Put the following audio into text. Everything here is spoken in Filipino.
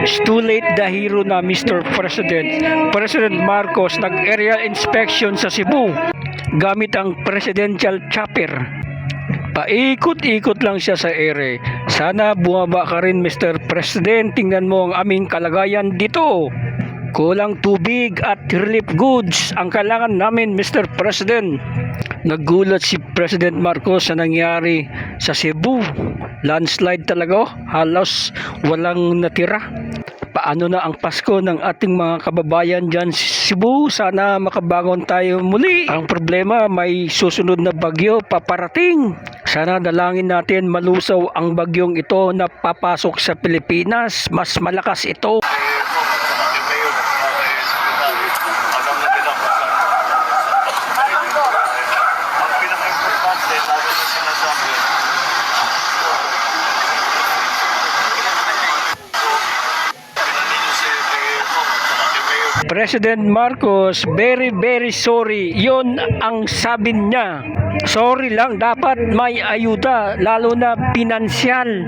It's too late the hero na Mr. President. President Marcos nag-aerial inspection sa Cebu gamit ang presidential chopper. Paikot-ikot lang siya sa ere. Sana bumaba ka rin Mr. President. Tingnan mo ang aming kalagayan dito. Kulang tubig at relief goods ang kailangan namin Mr. President. Nagulat si President Marcos sa nangyari sa Cebu. Landslide talaga, oh. halos walang natira. Paano na ang Pasko ng ating mga kababayan dyan sa Cebu? Sana makabangon tayo muli. Ang problema, may susunod na bagyo paparating. Sana dalangin natin malusaw ang bagyong ito na papasok sa Pilipinas. Mas malakas ito. President Marcos, very very sorry. Yon ang sabi niya. Sorry lang, dapat may ayuda, lalo na pinansyal.